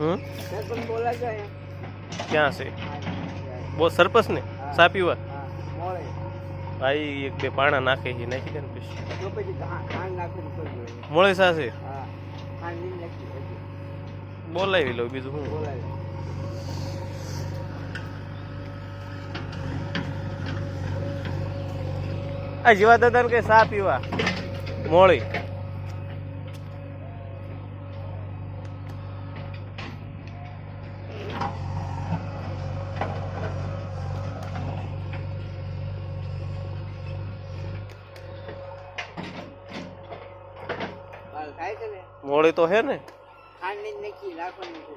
હમ? બોલા ક્યાં છે? બહુ સરપસ ને? સા પીવા? ભાઈ એક બે પાણા નાખે છે નાખી દે ને પછી. મોળે સા છે? બોલાવી લઉં બીજું હું. બોલાય આ જીવા દાદા કે સા પીવા? મોળી. મોળી તો હે ને? ખાંડ નહીં નક્કી રાખવાની છે.